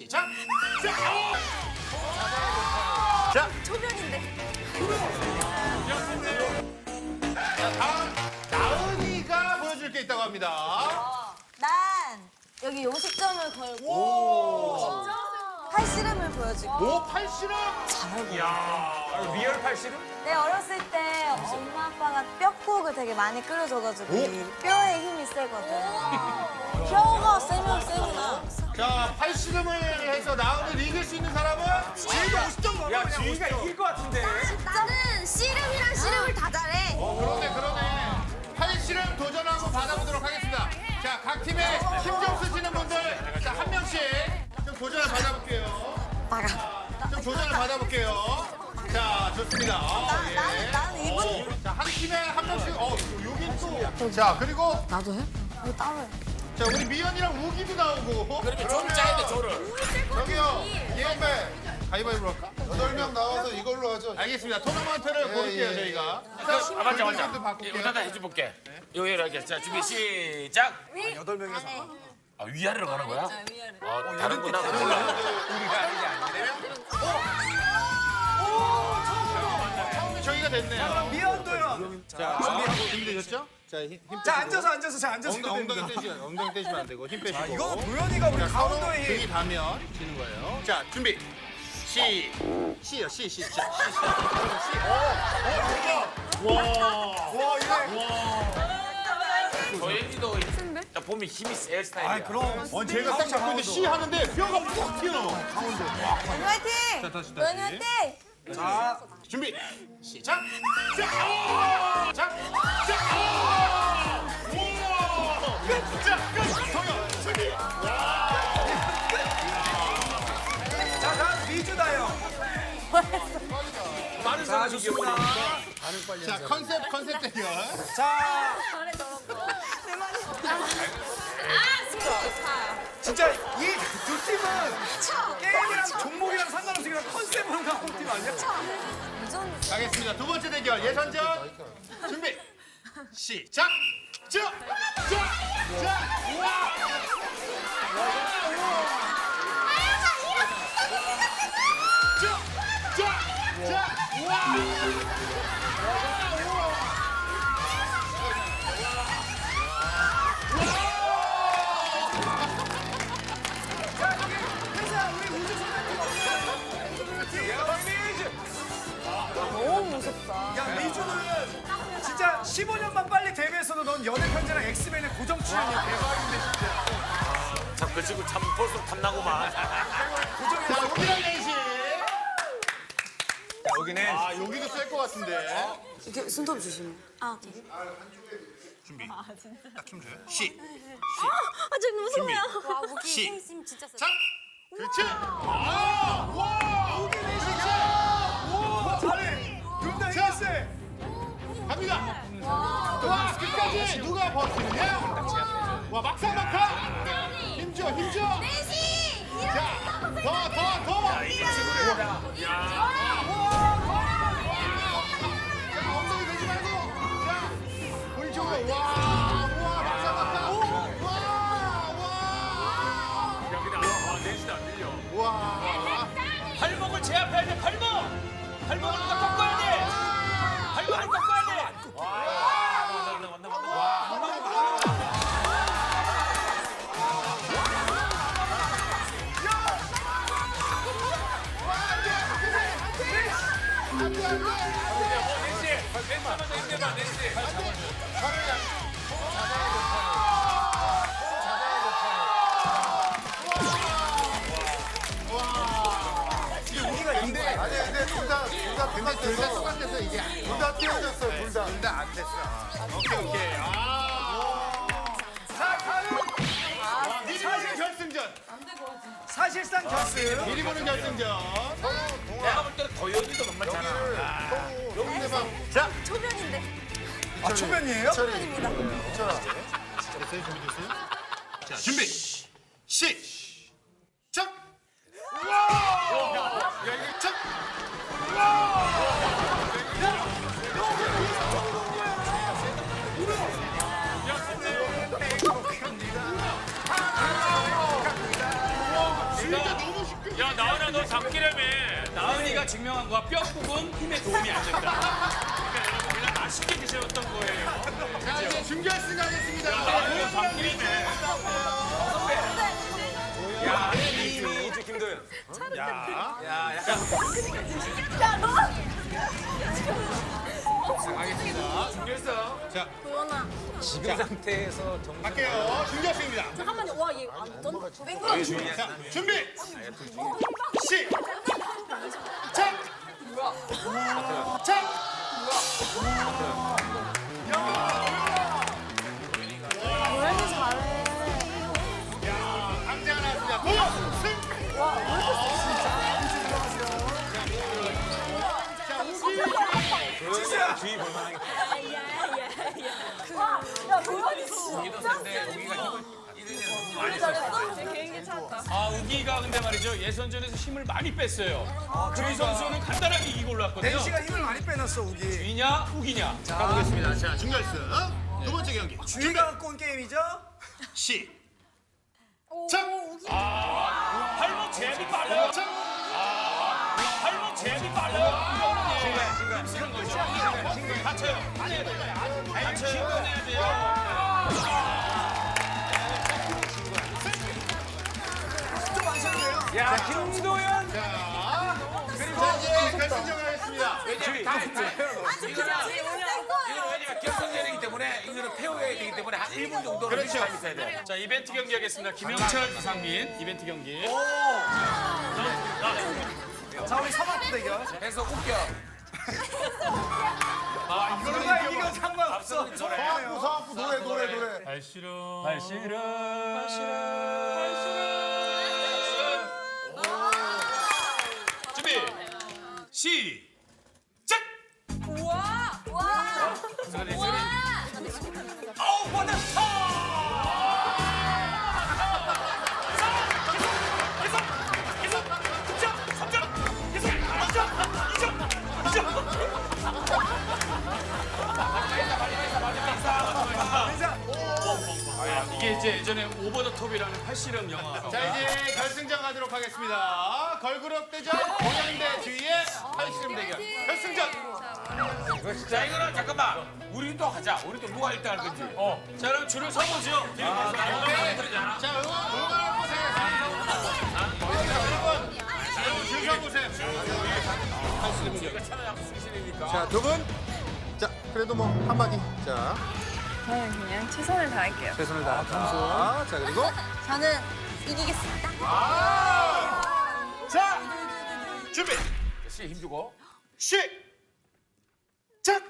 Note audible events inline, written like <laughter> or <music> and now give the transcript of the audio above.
시작. 자, 어! 자, 초면인데. 자, 다음 나은이가 보여줄 게 있다고 합니다. 어, 난 여기 요식점을 걸고 팔씨름을 보여줄게. 오 팔씨름. 아, 리얼 팔씨름? 내 어렸을 때 엄마 아빠가 뼈국을 되게 많이 끓여줘가지고 뼈에 힘이 세거든. <laughs> 뼈가 세면 세구나. 자, 팔씨름을 해서 나은이를 이길 수 있는 사람은 지혜가 50점 야, 지희가 이길 것 같은데. 나는 씨름이랑 씨름을 다 잘해. 그러네, 그러네. 팔씨름 도전 한번 받아보도록 하겠습니다. 자, 각 팀에 힘좀 쓰시는 분들, 자, 한 명씩 좀 도전을 받아볼게요. 막아. 좀 도전을 받아볼게요. 자, 좋습니다. 어, 나, 예. 나는, 나는 이분. 어, 자, 한 팀에 한 명씩, 어, 여기 또. 자, 그리고, 나도 해? 이거 따로 해. 자, 우리 미연이랑 우기도 나오고. 그러면 조를 짜야 돼, 조를. 저기요, 예은배. 가위바위보 할까? 여덟 명 나와서 이걸로 하죠. 알겠습니다. 토너먼트를 고를게요, 예, 예. 저희가. 아, 맞자, 맞자. 바꿀게요. 이거 다 해줘볼게. 이거 이렇게. 자, 준비, 시작. 여덟 명이서. 아, 위아래로 가는 거야? 어, 다른구나. 몰라. 처음에 저희가 됐네요. 미연도요. 자, 준비하고 준비되셨죠? 자, 힘, 힘 자. 앉아서 앉아서 자, 앉아서. 엉덩이, 엉덩이 떼시면, 엉덩이 떼시면 안 되고, 힘 빼시고. 이거는 도현이가 우리 자, 강원도의 등이 힘. 닿으면 지는 거예요. 자, 준비. 시. 시요, 시, 시. 자, 시, 시. 시. 오, 오, 와, 도현이도 딱 보면 힘이 센 스타일이야. 아, 그럼. 어, 제가 딱 잡고 있는데 시 하는데 뼈가 푹 튀어나와. 연희 화이팅! 자, 다시, 다시. 화이팅! 자, 준비. 시작. 자, 오! 자, 자! 자, 끝! 동현, 준비. 자, 다음 미주다요. 많은 자, 사람이 좋습니다. 자, 컨셉, 컨셉 대결. 자, 진짜 이 두 팀은 게임이랑 종목이랑 상관없이 그냥 컨셉으로 나온 팀 아니야? 가겠습니다. 두 번째 대결 예선전 준비 시작. 자, 자, 자, 와. 진짜 15년만 빨리 데뷔했어도 넌 연애 편지랑 엑스맨의 고정 출연이야. 대박인데 진짜. 참, 그 친구 참 볼수록 탐나구만. 자, <laughs> 여기랑 내시. 여기네. 아, 여기도 셀 것 같은데. 이렇게 손톱 조심해. 아, 오케이. 준비. 딱춤 줘요. 시. 아, 저 무서워요. 와, 무기 시. 힘 진짜 세. 자, 그렇지. 아, 와. 여기 내시죠. 버티느냐? 와, 막상 막하. 힘줘, 힘줘. 내시! 자, 더, 더, 더. 이게 친구들이다. 자, 엉덩이 대지 말고. 자, 오른쪽으로. 와, 와, 막상 막하. 와, 야, 근데 아, 안. 와, 와. 발목을 제압해야 돼, 발목! 발목을 누가 꺾어야 돼! 발목을 꺾어야 돼! 둘다둘다 근데 둘다 똑같아서 이게 둘다 뛰어졌어요. 둘 다. 둘 다 안 됐어. 오케이, 오케이. 아. 자, 가는 사실 결승전. 사실상 결승. 미리 보는 결승전. 내가 볼 때는 도현이도 만만찮아. 자, 초면인데. 아, 초면이에요? 초면입니다. 됐어요? 준비됐어요? 자, 준비. 시작. 와! 진짜 너무 쉽게. 야 나은아 너 잡기라며. 나은이가 증명한 거야. 뼈국은 힘에 도움이 안 된다. 그러니까 여러분 그냥 맛있게 드셨던 거예요. 자, 이제 준결승 가겠습니다. 나은이 가 잡기라며. 지금 상태에서 정말 갈게요. 준결승입니다. 잠깐만요. 와, 얘 완전 자, 준비. 시. 작. 작. 왜 아 우기가 근데 말이죠 예선전에서 힘을 많이 뺐어요. 주희 선수는 간단하게 이기고 올라왔거든요. 댄시가 힘을 많이 빼놨어 우기. 주희냐 우기냐. 가보겠습니다. 자, 준결승 두 번째 경기. 주희가 갖고 온 게임이죠? 시. 작. 발목 제압이 빨라요. 작. 발목 제압이 빨라요. 이거는 예. 쓰는 거죠. 다쳐요. 다쳐야 돼요. 다쳐요. 돼요. 야 김도현 자, 자, 이제 결승전을 하겠습니다. 왜냐면 결승전이기 때문에 이거는 페어해야 되기 때문에 한 1분 정도는 그렇죠. 시간이 있어야 돼자 이벤트 경기 하겠습니다. 김영철, 이상민 이벤트 경기. 자 우리 서바프 대결. 해서 웃겨 누가 이기건 상관없어. 앞서는 저래 서학부 서학부 노래 노래 노래. 발시름. 발시름. 준비. 이게 이제 예전에 오버 더 톱이라는 팔씨름 영화. 자, 이제 결승전 가도록 하겠습니다. 걸그룹 대전 공양대 주위의 팔씨름 대결. 결승전. 자 이거는 잠깐만 우리도 하자 우리도 누가 1등 할 건지 어. 자 그럼 줄을 서보죠. 네. 자, 응원, 여러분, 여러분 줄 서보세요. 자, 두 분. 자, 그래도 뭐 한마디. 자, 저는 그냥 최선을 다할게요. 최선을 다하자. 자, 그리고 <laughs> 저는 이기겠습니다. 자, 준비. 씨 힘주고 시. 작.